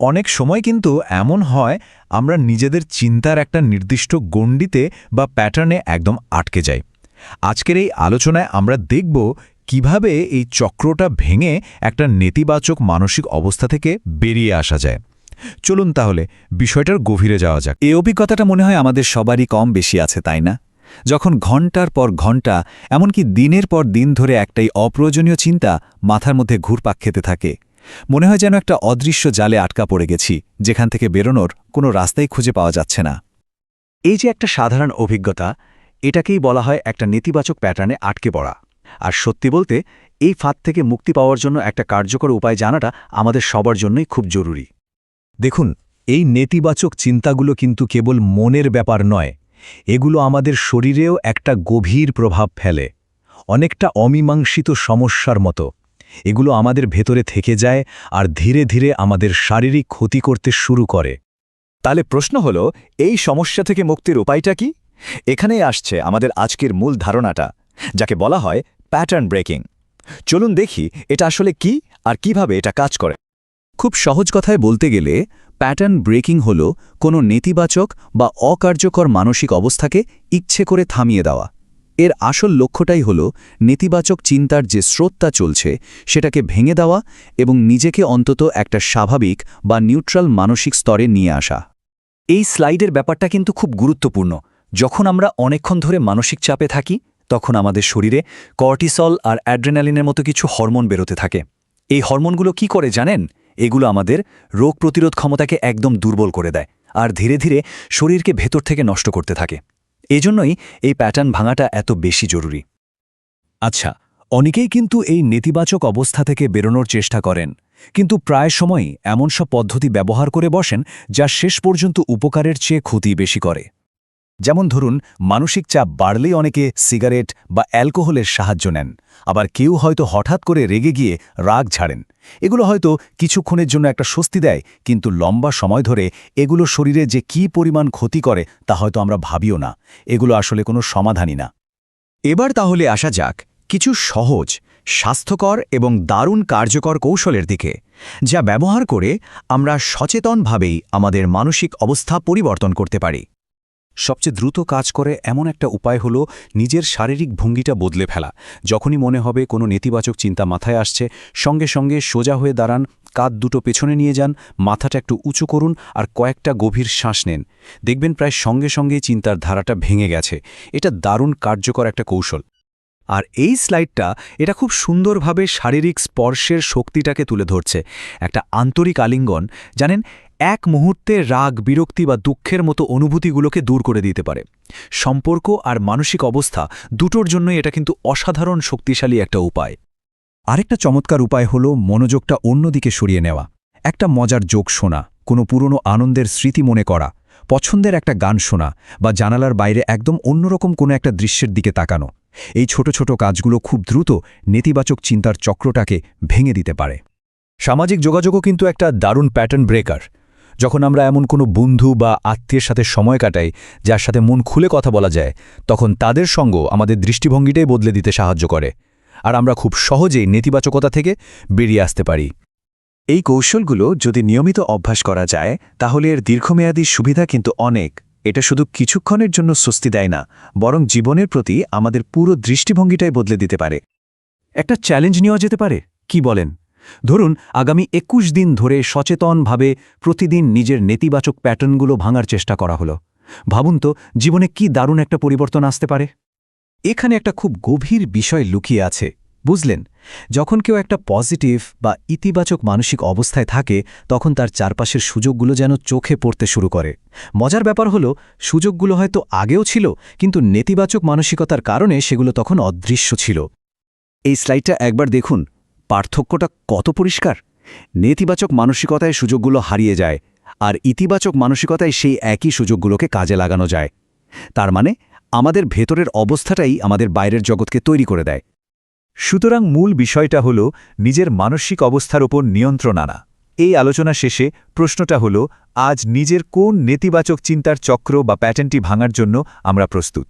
অনেক সময় কিন্তু এমন হয়, আমরা নিজেদের চিন্তার একটা নির্দিষ্ট গণ্ডিতে বা প্যাটার্নে একদম আটকে যাই। আজকের এই আলোচনায় আমরা দেখব কীভাবে এই চক্রটা ভেঙে একটা নেতিবাচক মানসিক অবস্থা থেকে বেরিয়ে আসা যায়। চলুন তাহলে, বিষয়টার গভীরে যাওয়া যাক। এই অভিজ্ঞতাটা মনে হয় আমাদের সবারই কম বেশি আছে, তাই না? যখন ঘণ্টার পর ঘণ্টা, এমনকি দিনের পর দিন ধরে একটাই অপ্রয়োজনীয় চিন্তা মাথার মধ্যে ঘুরপাক খেতে থাকে মনে হয় যেন একটা অদৃশ্য জালে আটকা পড়ে গেছি, যেখান থেকে বেরোনোর কোনো রাস্তাই খুঁজে পাওয়া যাচ্ছে না। এই যে একটা সাধারণ অভিজ্ঞতা, এটাকেই বলা হয় একটা নেতিবাচক প্যাটার্নে আটকে পড়া। আর সত্যি বলতে, এই ফাঁদ থেকে মুক্তি পাওয়ার জন্য একটা কার্যকর উপায় জানাটা আমাদের সবার জন্যই খুব জরুরি। দেখুন, এই নেতিবাচক চিন্তাগুলো কিন্তু কেবল মনের ব্যাপার নয়, এগুলো আমাদের শরীরেও একটা গভীর প্রভাব ফেলে, অনেকটা অমীমাংসিত সমস্যার মতো। এগুলো আমাদের ভেতরে থেকে যায় আর ধীরে ধীরে আমাদের শারীরিক ক্ষতি করতে শুরু করে। তাহলে প্রশ্ন হল, এই সমস্যা থেকে মুক্তির উপায়টা কি? এখানেই আসছে আমাদের আজকের মূল ধারণাটা, যাকে বলা হয় প্যাটার্ন ব্রেকিং চলুন দেখি এটা আসলে কি আর কীভাবে এটা কাজ করে। খুব সহজ কথায় বলতে গেলে প্যাটার্ন ব্রেকিং হল কোনো নেতিবাচক বা অকার্যকর মানসিক অবস্থাকে ইচ্ছে করে থামিয়ে দেওয়া। এর আসল লক্ষ্যটাই হল নেতিবাচক চিন্তার যে স্রোতটা চলছে, সেটাকে ভেঙে দেওয়া এবং নিজেকে অন্তত একটা স্বাভাবিক বা নিউট্রাল মানসিক স্তরে নিয়ে আসা। এই স্লাইডের ব্যাপারটা কিন্তু খুব গুরুত্বপূর্ণ। যখন আমরা অনেকক্ষণ ধরে মানসিক চাপে থাকি, তখন আমাদের শরীরে কর্টিসল আর অ্যাড্রেনালিনের মতো কিছু হরমোন বেরোতে থাকে। এই হরমোনগুলো কি করে জানেন? এগুলো আমাদের রোগ প্রতিরোধ ক্ষমতাকে একদম দুর্বল করে দেয় আর ধীরে ধীরে শরীরকে ভেতর থেকে নষ্ট করতে থাকে। এজন্যই এই প্যাটার্ন ভাঙাটা এত বেশি জরুরি। আচ্ছা অনেকেই কিন্তু এই নেতিবাচক অবস্থা থেকে বেরোনোর চেষ্টা করেন, কিন্তু প্রায় সময়ই এমন সব পদ্ধতি ব্যবহার করে বসেন যা শেষ পর্যন্ত উপকারের চেয়ে ক্ষতি বেশি করে। যেমন ধরুন, মানসিক চাপ বাড়লেই অনেকে সিগারেট বা অ্যালকোহলের সাহায্য নেন, আবার কেউ হয়তো হঠাৎ করে রেগে গিয়ে রাগ ছাড়েন এগুলো হয়তো কিছুক্ষণের জন্য একটা স্বস্তি দেয়, কিন্তু লম্বা সময় ধরে এগুলো শরীরে যে কি পরিমাণ ক্ষতি করে তা হয়তো আমরা ভাবিও না। এগুলো আসলে কোনো সমাধানই না। এবার তাহলে আসা যাক কিছু সহজ, স্বাস্থ্যকর এবং দারুণ কার্যকর কৌশলের দিকে, যা ব্যবহার করে আমরা সচেতনভাবেই আমাদের মানসিক অবস্থা পরিবর্তন করতে পারি। সবচেয়ে দ্রুত কাজ করে এমন একটা উপায় হলো নিজের শারীরিক ভঙ্গিটা বদলে ফেলা। যখনই মনে হবে কোনো নেতিবাচক চিন্তা মাথায় আসছে, সঙ্গে সঙ্গে সোজা হয়ে দাঁড়ান, কাঁধ দুটো পেছনে নিয়ে যান, মাথাটা একটু উঁচু করুন আর কয়েকটা গভীর শ্বাস নেন। দেখবেন প্রায় সঙ্গে সঙ্গেই চিন্তার ধারাটা ভেঙে গেছে। এটা দারুণ কার্যকর একটা কৌশল। আর এই স্লাইডটা এটা খুব সুন্দরভাবে শারীরিক স্পর্শের শক্তিটাকে তুলে ধরছে। একটা আন্তরিক আলিঙ্গন, জানেন? এক মুহূর্তে রাগ, বিরক্তি বা দুঃখের মতো অনুভূতিগুলোকে দূর করে দিতে পারে। সম্পর্ক আর মানসিক অবস্থা দুটোর জন্যই এটা কিন্তু অসাধারণ শক্তিশালী একটা উপায়। আরেকটা চমৎকার উপায় হল মনোযোগটা অন্যদিকে সরিয়ে নেওয়া। একটা মজার যোগ শোনা, কোনো পুরনো আনন্দের স্মৃতি মনে করা, পছন্দের একটা গান শোনা বা জানালার বাইরে একদম অন্যরকম কোনো একটা দৃশ্যের দিকে তাকানো। এই ছোট ছোট কাজগুলো খুব দ্রুত নেতিবাচক চিন্তার চক্রটাকে ভেঙে দিতে পারে। সামাজিক যোগাযোগও কিন্তু একটা দারুণ প্যাটার্ন ব্রেকার যখন আমরা এমন কোনো বন্ধু বা আত্মীয়ের সাথে সময় কাটাই, যার সাথে মন খুলে কথা বলা যায়, তখন তাদের সঙ্গ আমাদের দৃষ্টিভঙ্গিটাই বদলে দিতে সাহায্য করে। আর আমরা খুব সহজেই নেতিবাচকতা থেকে বেরিয়ে আসতে পারি। এই কৌশলগুলো যদি নিয়মিত অভ্যাস করা যায়, তাহলে এর দীর্ঘমেয়াদী সুবিধা কিন্তু অনেক। এটা শুধু কিছুক্ষণের জন্য স্বস্তি দেয় না, বরং জীবনের প্রতি আমাদের পুরো দৃষ্টিভঙ্গিটাই বদলে দিতে পারে। একটা চ্যালেঞ্জ নেওয়া যেতে পারে, কি বলেন? ধরুন, আগামী একুশ দিন ধরে সচেতনভাবে প্রতিদিন নিজের নেতিবাচক প্যাটার্নগুলো ভাঙার চেষ্টা করা হলো। ভাবুন তো, জীবনে কি দারুণ একটা পরিবর্তন আসতে পারে? এখানে একটা খুব গভীর বিষয় লুকিয়ে আছে, বুঝলেন? যখন কেউ একটা পজিটিভ বা ইতিবাচক মানসিক অবস্থায় থাকে, তখন তার চারপাশের সুযোগগুলো যেন চোখে পড়তে শুরু করে। মজার ব্যাপার হলো, সুযোগগুলো হয়তো আগেও ছিল, কিন্তু নেতিবাচক মানসিকতার কারণে সেগুলো তখন অদৃশ্য ছিল। এই স্লাইডটা একবার দেখুন। পার্থক্যটা কত পরিষ্কার? নেতিবাচক মানসিকতায় সুযোগগুলো হারিয়ে যায়, আর ইতিবাচক মানসিকতায় সেই একই সুযোগগুলোকে কাজে লাগানো যায়। তার মানে আমাদের ভেতরের অবস্থাটাই আমাদের বাইরের জগৎকে তৈরি করে দেয়। সুতরাং মূল বিষয়টা হল নিজের মানসিক অবস্থার ওপর নিয়ন্ত্রণ আনা। এই আলোচনা শেষে প্রশ্নটা হল, আজ নিজের কোন নেতিবাচক চিন্তার চক্র বা প্যাটার্নটি ভাঙার জন্য আমরা প্রস্তুত?